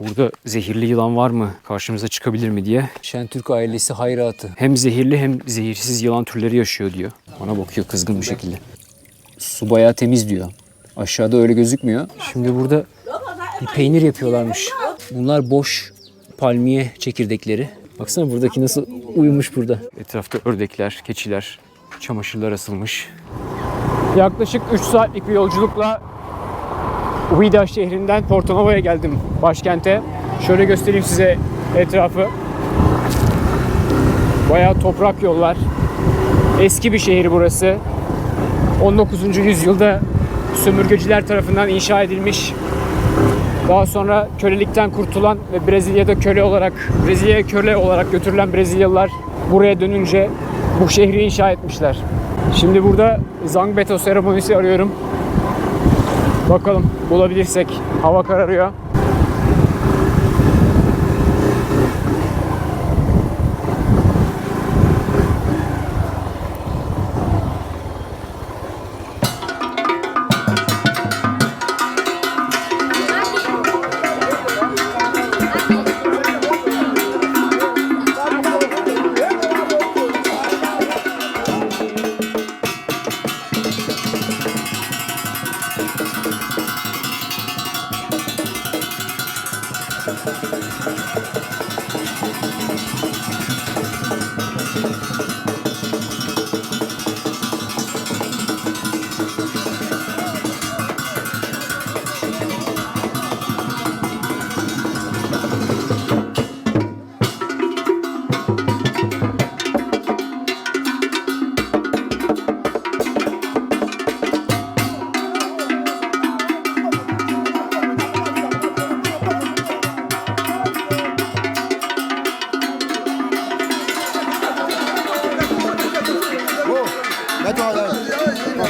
Burada zehirli yılan var mı? Karşımıza çıkabilir mi diye. Şentürk ailesi hayratı. Hem zehirli hem zehirsiz yılan türleri yaşıyor diyor. Bana bakıyor kızgın bir şekilde. Su bayağı temiz diyor. Aşağıda öyle gözükmüyor. Şimdi burada bir peynir yapıyorlarmış. Bunlar boş palmiye çekirdekleri. Baksana buradaki nasıl uyumuş burada. Etrafta ördekler, keçiler, çamaşırlar asılmış. Yaklaşık 3 saatlik bir yolculukla Uida şehrinden Porto Novo'ya geldim başkente. Şöyle göstereyim size etrafı. Bayağı toprak yollar. Eski bir şehir burası. 19. yüzyılda sömürgeciler tarafından inşa edilmiş. Daha sonra kölelikten kurtulan ve Brezilya'da köle olarak, Brezilya'ya köle olarak götürülen Brezilyalılar buraya dönünce bu şehri inşa etmişler. Şimdi burada Zangbeto seremonisi arıyorum. Bakalım bulabilirsek. Hava kararıyor.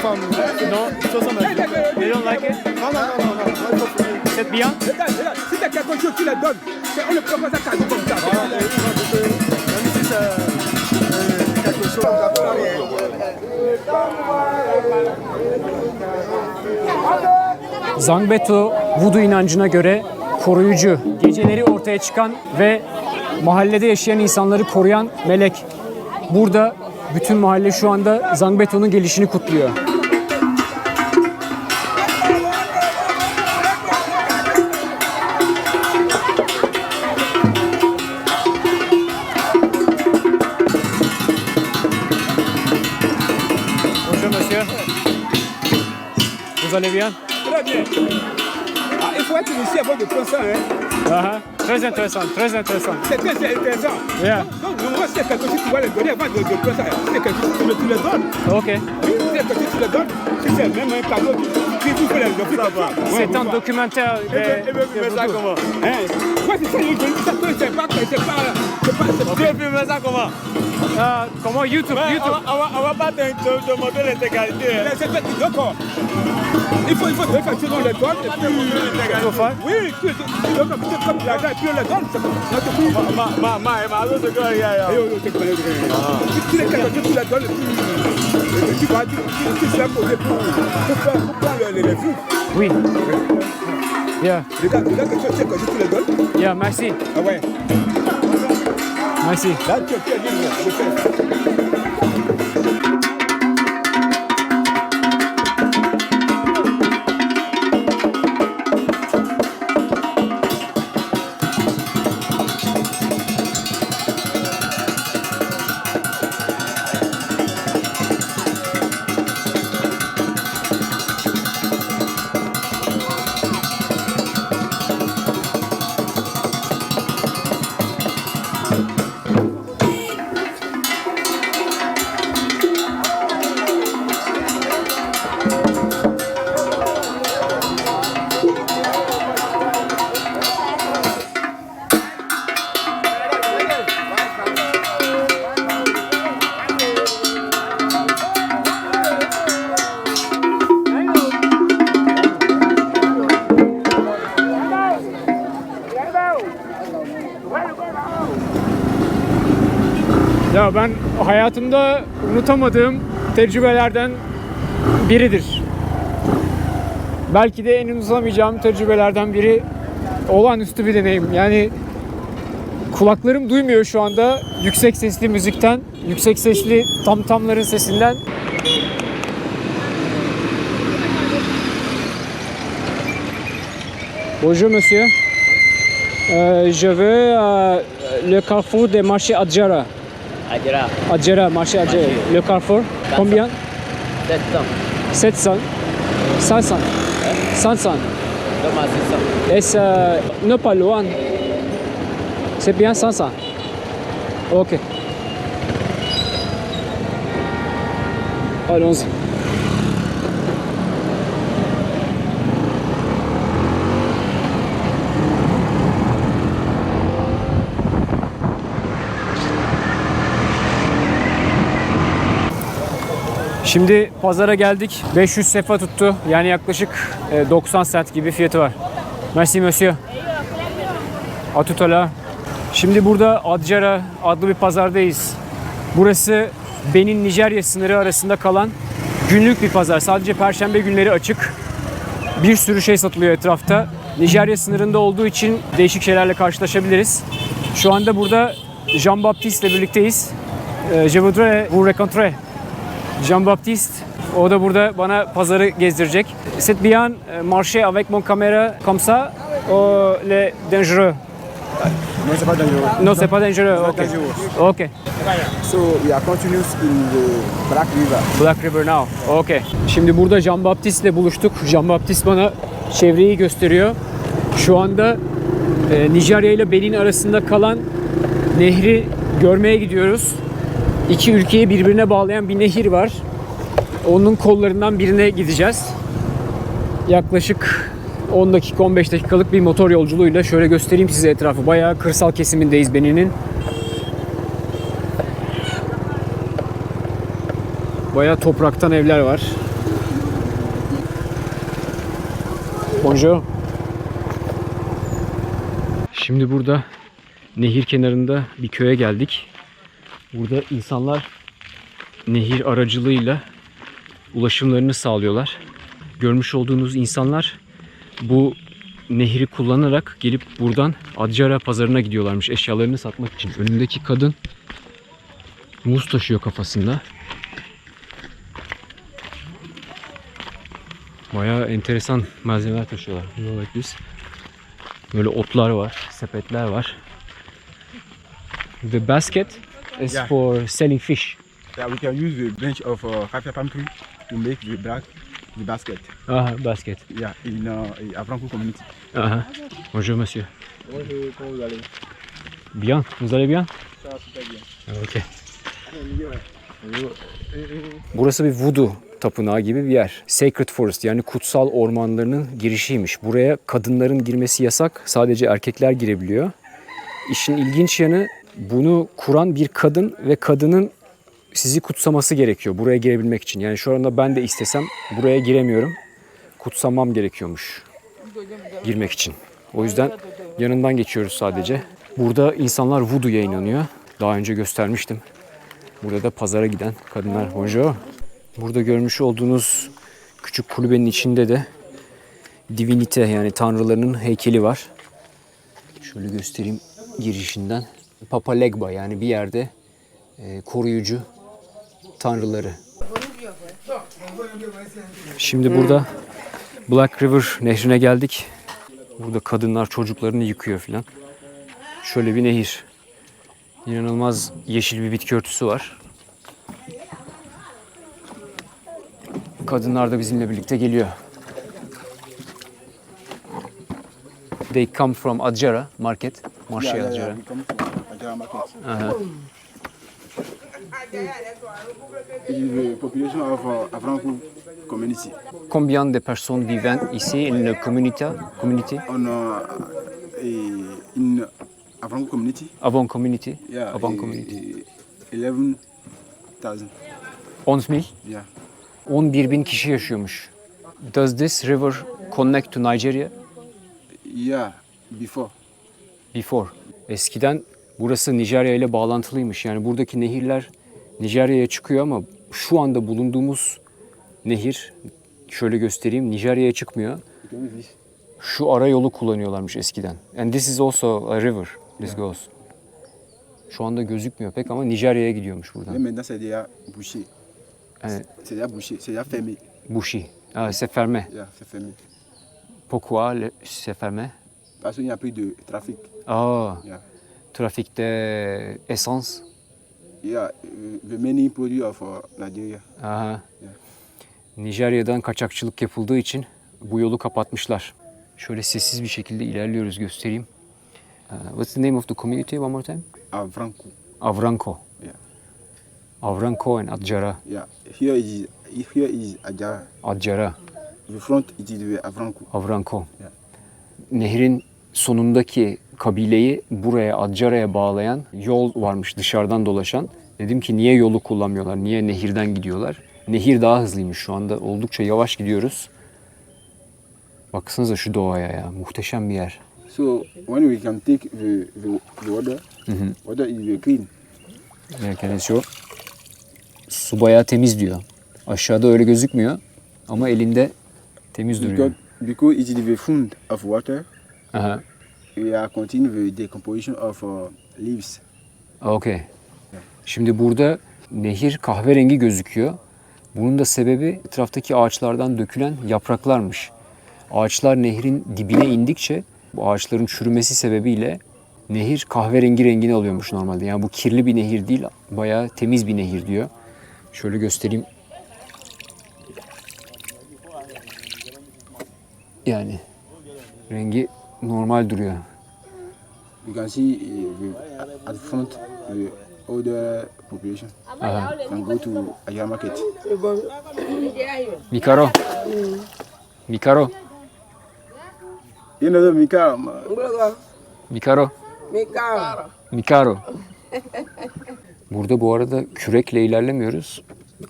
Enfin, No, you don't like it? non, non, non, non. C'est bien? Regarde, regarde, si t'as quelque chose, tu la donnes. C'est- On prend pas ça cadeau comme ça. Voilà, même si c'est quelque chose d'appareil. Zangbeto Voodoo inancına göre koruyucu, geceleri ortaya çıkan ve mahallede yaşayan insanları koruyan melek. Burada bütün mahalle şu anda Zangbeto'nun gelişini kutluyor. Allez bien? Très bien. Ah, il faut être ici avant de prendre ça. Hein. Aha, Très intéressant, très intéressant. C'est très c'est intéressant. Yeah. Donc, normalement, si c'est quelque chose, tu vas le donner avant de, de prendre ça. Si c'est quelque chose, tu le, tu le donnes. Ok. Oui, Si c'est quelque chose, tu le donnes. Si c'est même un cadeau, tu, tu, tu fais le donner. Ça va. C'est un documentaire de, de ça Voodoo. comment hein? Moi, c'est ça, je dis ça, que c'est pas, c'est pas, c'est pas, c'est pas. Tu veux filmer ça comment Ah, comment YouTube, Ouais, YouTube. on, va, on, va, on va pas te, te, te montrer l'intégralité. hein. Mais c'est fait, d'accord. Il faut, il faut faire quelque chose, on le donne. Et puis, Faut faire. oui, tu, tu, tu donnes comme, comme l'argent, et puis on le donne. C'est comme ça. te couvre. Ma, ma, ma, ma, ma, ce gars, il y a, il y a. Et on te connaît bien. Si tu les quelque chose, tu la donnes, et puis, et puis tu vas, tu, tu, tu seras posé pour, pour, faire- pour prendre les, les fous. Oui. Yeah, Regarde, regarde quelque chose, c'est que tu le donnes. yeah, merci, Ah ouais. merci. Là, tu tu es libre de Ya ben hayatımda unutamadığım tecrübelerden biridir. Belki de en unutamayacağım tecrübelerden biri olağanüstü bir deneyim. Yani kulaklarım duymuyor şu anda yüksek sesli müzikten, yüksek sesli tam tamların sesinden. Bonjour monsieur. Euh, je veux euh, le carrefour des marchés Adjara. Adjara, Adjara, marché Adjara. Le carrefour. Combien? 700. 700. 500. 500. Thomas 600. Est-ce euh, non pas loin C'est bien 500. Ok. Allons-y. Şimdi pazara geldik. 500 sefa tuttu. Yani yaklaşık e, 90 cent gibi fiyatı var. Merci monsieur. A. Şimdi burada Adjara adlı bir pazardayız. Burası Benin Nijerya sınırı arasında kalan günlük bir pazar. Sadece perşembe günleri açık. Bir sürü şey satılıyor etrafta. Nijerya sınırında olduğu için değişik şeylerle karşılaşabiliriz. Şu anda burada Jean Baptiste ile birlikteyiz. Ee, Je voudrais vous rencontrer. Jean Baptiste. O da burada bana pazarı gezdirecek. C'est bien euh, marcher avec mon caméra comme ça ou le dangereux? Non, c'est pas dangereux. Non, c'est pas dangereux. Not Ok. dangerous. Ok. So we are continuous in the Black River. Black River now. Okay. Şimdi burada Jean Baptiste ile buluştuk. Jean Baptiste bana çevreyi gösteriyor. Şu anda e, Nijerya ile Benin arasında kalan nehri görmeye gidiyoruz. İki ülkeyi birbirine bağlayan bir nehir var. Onun kollarından birine gideceğiz. Yaklaşık 10 dakika 15 dakikalık bir motor yolculuğuyla şöyle göstereyim size etrafı. Bayağı kırsal kesimindeyiz Benin'in. Bayağı topraktan evler var. Bonjour. Şimdi burada nehir kenarında bir köye geldik. Burada insanlar nehir aracılığıyla ulaşımlarını sağlıyorlar. Görmüş olduğunuz insanlar bu nehri kullanarak gelip buradan Adjara pazarına gidiyorlarmış eşyalarını satmak için. Önündeki kadın muz taşıyor kafasında. Bayağı enteresan malzemeler taşıyorlar. This. Böyle otlar var, sepetler var. The basket is Yeah. for selling fish. Yeah, we can use the branch of uh, kaffir palm tree to make the black the basket. Aha, basket. Yeah, in uh, Afranco community. Aha. Bonjour monsieur. Bien, vous allez bien? Okay. Burası bir voodoo tapınağı gibi bir yer. Sacred Forest yani kutsal ormanlarının girişiymiş. Buraya kadınların girmesi yasak. Sadece erkekler girebiliyor. İşin ilginç yanı bunu kuran bir kadın ve kadının sizi kutsaması gerekiyor buraya girebilmek için. Yani şu anda ben de istesem buraya giremiyorum. Kutsamam gerekiyormuş girmek için. O yüzden yanından geçiyoruz sadece. Burada insanlar voodoo'ya inanıyor. Daha önce göstermiştim. Burada da pazara giden kadınlar. Bonjour. Burada görmüş olduğunuz küçük kulübenin içinde de divinite yani tanrılarının heykeli var. Şöyle göstereyim girişinden. Papa Legba yani bir yerde e, koruyucu tanrıları. Şimdi burada Black River nehrine geldik. Burada kadınlar çocuklarını yıkıyor filan. Şöyle bir nehir. İnanılmaz yeşil bir bitki örtüsü var. Kadınlar da bizimle birlikte geliyor. They come from Adjara market. Marşe Yeah, yeah, Adjara. yeah. Ajara market. Aha. The population of uh, Afranco community. Combien de personnes vivent ici la communauté, community? On uh, a, in Afranco community. Avant community? Yeah, Avant community. eh, 11,000. 11 mil. Yeah. 11 bin kişi yaşıyormuş. Does this river connect to Nigeria? Yeah, before. Before. Eskiden burası Nijerya ile bağlantılıymış. Yani buradaki nehirler Nijerya'ya çıkıyor ama şu anda bulunduğumuz nehir şöyle göstereyim Nijerya'ya çıkmıyor. Şu ara yolu kullanıyorlarmış eskiden. And this is also a river. This goes. Şu anda gözükmüyor pek ama Nijerya'ya gidiyormuş buradan. maintenant, c'est déjà bouché. C'est déjà bouché, c'est déjà fermé. Bushi. Ah, c'est fermé. Yeah, c'est fermé. Pourquoi le- c'est fermé? Parce qu'il n'y a plus de trafic. Aa, Yeah. Trafikte esans. Il y a uh, the many produits of uh, Nigeria. Aha. Nijerya'dan kaçakçılık yapıldığı için bu yolu kapatmışlar. Şöyle sessiz bir şekilde ilerliyoruz göstereyim. Uh, what's the name of the community one more time? Avranco. Avranko. Yeah. Avranko and Adjara. Yeah. Here is here is Ajara. Adjara. The front it is the Avranco. Avranko. Yeah. Nehrin sonundaki kabileyi buraya Adjara'ya bağlayan yol varmış dışarıdan dolaşan. Dedim ki niye yolu kullanmıyorlar? Niye nehirden gidiyorlar? Nehir daha hızlıymış şu anda. Oldukça yavaş gidiyoruz. Baksanıza şu doğaya ya. Muhteşem bir yer. So when we can take the the, the water, water is very clean. Derken şu su bayağı temiz diyor. Aşağıda öyle gözükmüyor ama elinde temiz duruyor. Because because it is the food of water, Aha. We are continue the decomposition of uh, leaves. Okey. Şimdi burada nehir kahverengi gözüküyor. Bunun da sebebi etraftaki ağaçlardan dökülen yapraklarmış. Ağaçlar nehrin dibine indikçe bu ağaçların çürümesi sebebiyle nehir kahverengi rengini alıyormuş normalde. Yani bu kirli bir nehir değil, bayağı temiz bir nehir diyor. Şöyle göstereyim. Yani rengi normal duruyor. You can see uh, at the front the older population Aha. can go to Ajara market. Mikaro. Mikaro. You know the Mika, um, Mikaro. Mikaro. Burada bu arada kürekle ilerlemiyoruz.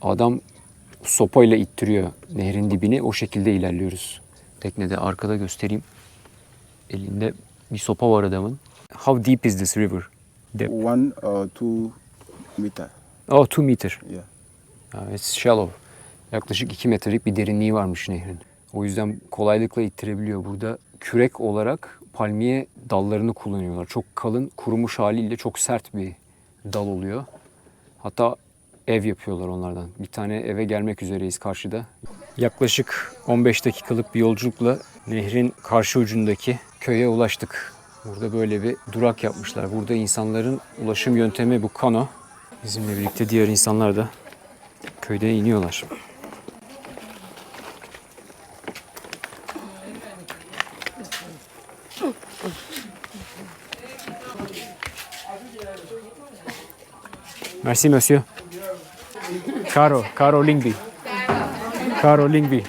Adam sopayla ittiriyor nehrin dibini. O şekilde ilerliyoruz. Teknede arkada göstereyim. Elinde bir sopa var adamın. How deep is this river? Depth. one or two meter. Oh, 2 meter. Yeah. Uh, it's shallow. Yaklaşık 2 metrelik bir derinliği varmış nehrin. O yüzden kolaylıkla ittirebiliyor. Burada kürek olarak palmiye dallarını kullanıyorlar. Çok kalın, kurumuş haliyle çok sert bir dal oluyor. Hatta ev yapıyorlar onlardan. Bir tane eve gelmek üzereyiz karşıda. Yaklaşık 15 dakikalık bir yolculukla nehrin karşı ucundaki köye ulaştık. Burada böyle bir durak yapmışlar. Burada insanların ulaşım yöntemi bu kano. Bizimle birlikte diğer insanlar da köyde iniyorlar. Merci monsieur. Caro, Caro Lingby. Caro Lingby.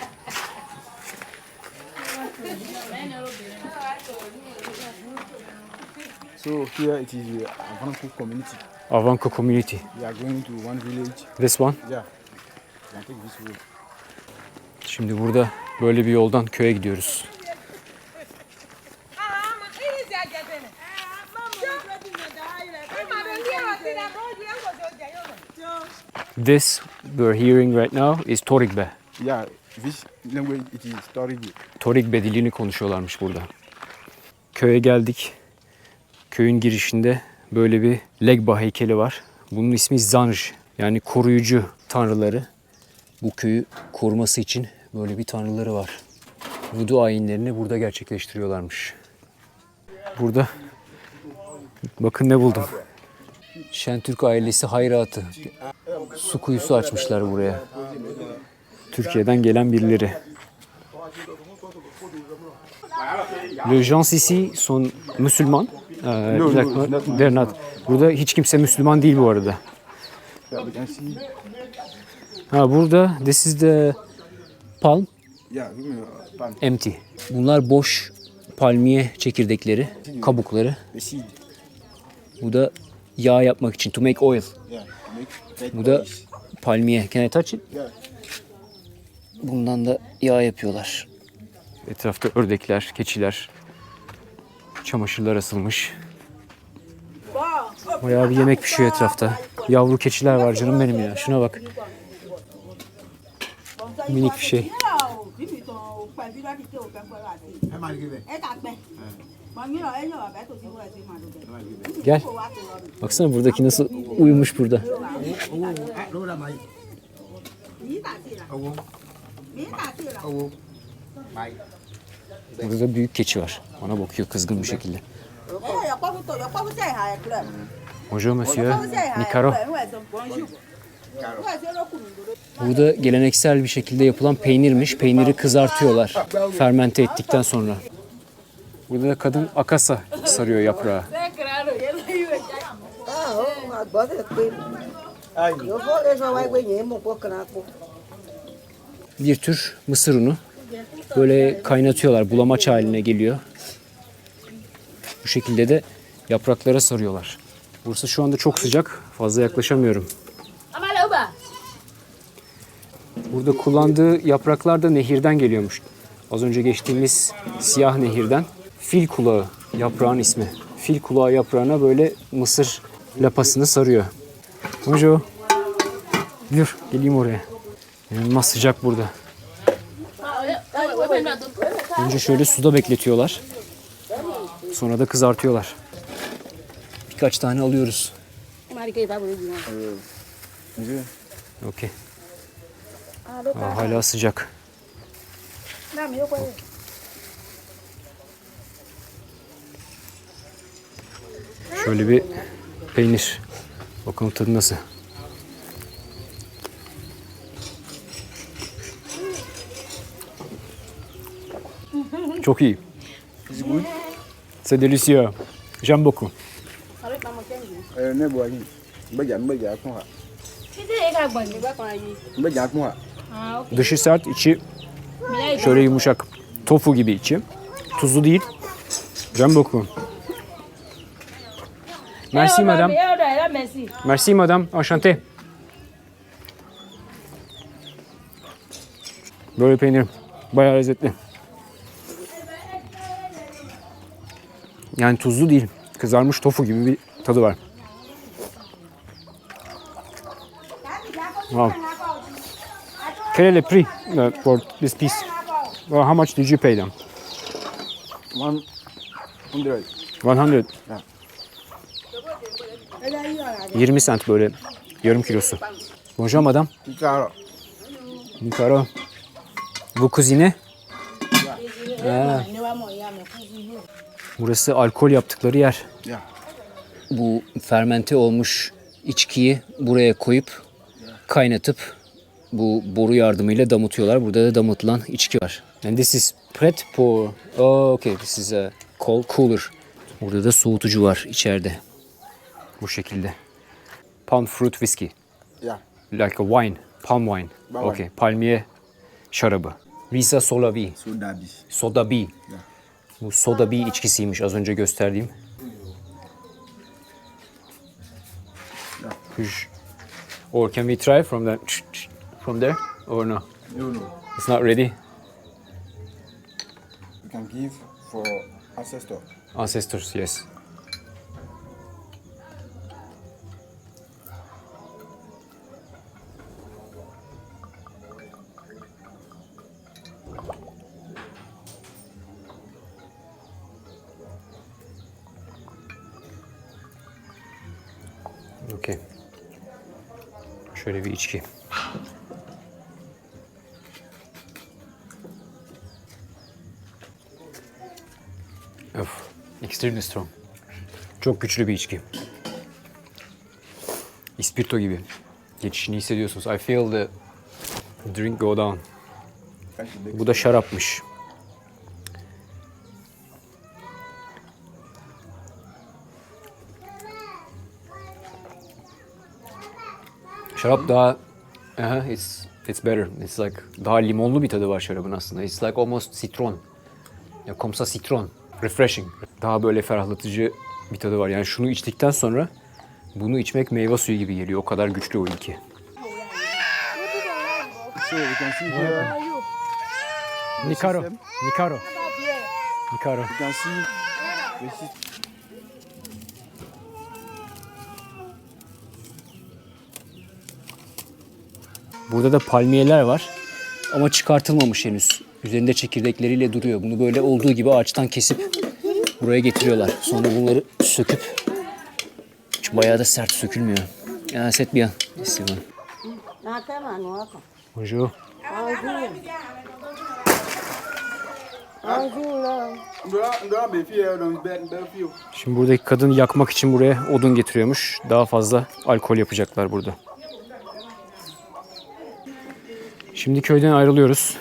So here it is the Avranco community. Avanko Community. We are going to one village. This one. Yeah. Can take this road. Şimdi burada böyle bir yoldan köye gidiyoruz. This we're hearing right now is Torigbe. Yeah, this language it is Torigi. Torigbe dilini konuşuyorlarmış burada. Köye geldik. Köyün girişinde böyle bir Legba heykeli var. Bunun ismi Zanj yani koruyucu tanrıları. Bu köyü koruması için böyle bir tanrıları var. Vudu ayinlerini burada gerçekleştiriyorlarmış. Burada bakın ne buldum. Şentürk ailesi hayratı. Su kuyusu açmışlar buraya. Türkiye'den gelen birileri. Les gens ici sont musulmans. No, no, it's not They're not. Burada hiç kimse Müslüman değil bu arada. Ha burada this is the palm empty. Bunlar boş palmiye çekirdekleri, kabukları. The seed. Bu da yağ yapmak için to make oil. Bu da palmiye. Can I touch it? Bundan da yağ yapıyorlar. Etrafta ördekler, keçiler, Çamaşırlar asılmış. Bayağı bir yemek pişiyor etrafta. Yavru keçiler var canım benim ya. Şuna bak. Minik bir şey. Gel. Baksana buradaki nasıl uyumuş burada. Burada da büyük keçi var. Bana bakıyor kızgın bir şekilde. Bonjour monsieur. lòdò. Burada geleneksel bir şekilde yapılan peynirmiş. Peyniri kızartıyorlar fermente ettikten sonra. Burada da kadın akasa sarıyor yaprağı. Bir tür mısır unu. Böyle kaynatıyorlar. Bulamaç haline geliyor. Bu şekilde de yapraklara sarıyorlar. Burası şu anda çok sıcak. Fazla yaklaşamıyorum. Burada kullandığı yapraklar da nehirden geliyormuş. Az önce geçtiğimiz siyah nehirden. Fil kulağı yaprağın ismi. Fil kulağı yaprağına böyle mısır lapasını sarıyor. Bonjour. Dur geleyim oraya. İnanılmaz sıcak burada. Önce şöyle suda bekletiyorlar. Sonra da kızartıyorlar. Birkaç tane alıyoruz. Okey. Aa, hala sıcak. Şöyle bir peynir. Bakalım tadı nasıl. Çok iyi. C'est délicieux. J'aime beaucoup. Ẹ ní bu ayé. Mbẹ́jà mbẹ́jà kún ha. Mbẹ́jà kún ha. Dışı sert, içi şöyle yumuşak. Tofu gibi içi. Tuzlu değil. J'aime beaucoup. Merci madame. Merci madame. Enchanté. Böyle peynir. Bayağı lezzetli. Yani tuzlu değil. Kızarmış tofu gibi bir tadı var. Wow. Quel est le prix uh, for this piece? Well, how much did you pay them? One hundred. 100. 20 cent böyle yarım kilosu. Bonjour madame. Kíkà Nicaro. Bu kuzine. Ha. Burası alkol yaptıkları yer. Ya. Bu fermente olmuş içkiyi buraya koyup kaynatıp bu boru yardımıyla damıtıyorlar. Burada da damıtılan içki var. And this is pret pour. Oh, okay. This is a cold cooler. Burada da soğutucu var içeride. Bu şekilde. Palm fruit whiskey. Ya. Like a wine. Palm wine. Palm Okay. Palmiye şarabı. Risa Solavi. Soda bi. Soda B. Bu soda B içkisiymiş az önce gösterdiğim. Or can we try from that from there or no? No no. It's not ready. You can give for ancestor. Ancestors, yes. Şöyle bir içki. Of, extremely strong. Çok güçlü bir içki. İspirto gibi. Geçişini hissediyorsunuz. I feel the drink go down. Bu da şarapmış. Şarap daha Aha, it's it's better. It's like daha limonlu bir tadı var şarabın aslında. It's like almost citron. Ya komsa citron. Refreshing. Daha böyle ferahlatıcı bir tadı var. Yani şunu içtikten sonra bunu içmek meyve suyu gibi geliyor. O kadar güçlü o ilki. So can see here. Nikaro. Nikaro. Nikaro. You can see. the sys- Burada da palmiyeler var. Ama çıkartılmamış henüz. Üzerinde çekirdekleriyle duruyor. Bunu böyle olduğu gibi ağaçtan kesip buraya getiriyorlar. Sonra bunları söküp hiç bayağı da sert sökülmüyor. Ya set nó còn. Bonjour. Şimdi buradaki kadın yakmak için buraya odun getiriyormuş. Daha fazla alkol yapacaklar burada. Şimdi köyden ayrılıyoruz.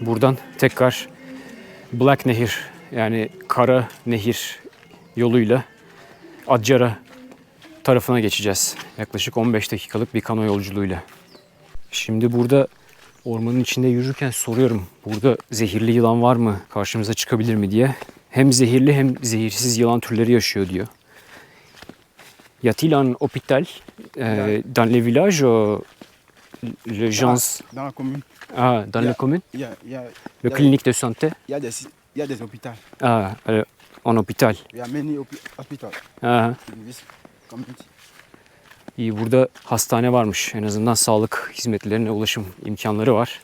Buradan tekrar Black Nehir yani Kara Nehir yoluyla Adcara tarafına geçeceğiz. Yaklaşık 15 dakikalık bir kano yolculuğuyla. Şimdi burada ormanın içinde yürürken soruyorum. Burada zehirli yılan var mı? Karşımıza çıkabilir mi diye. Hem zehirli hem zehirsiz yılan türleri yaşıyor diyor. Y a-t-il un hôpital euh, dans les villages ou les gens Dans la commune, ah, dans la commune il y a il y a Le Yeah. clinique de santé il y a des il y a des hôpitaux. Ah, euh, en hôpital. Il y a many hospitals Aha. in this community. İyi burada hastane varmış. En azından sağlık hizmetlerine ulaşım imkanları var.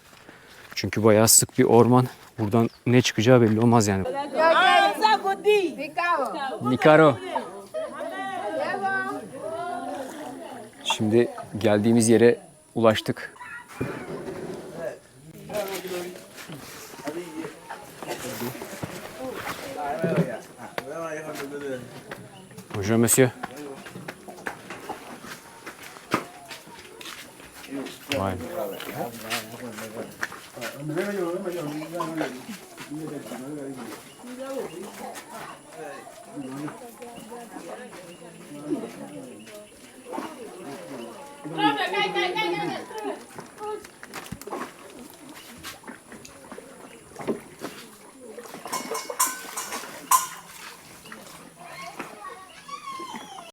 Çünkü bayağı sık bir orman. Buradan ne çıkacağı belli olmaz yani. Nikaro. Şimdi geldiğimiz yere ulaştık. Bonjour monsieur. Vay. 그러면깔깔깔 녀.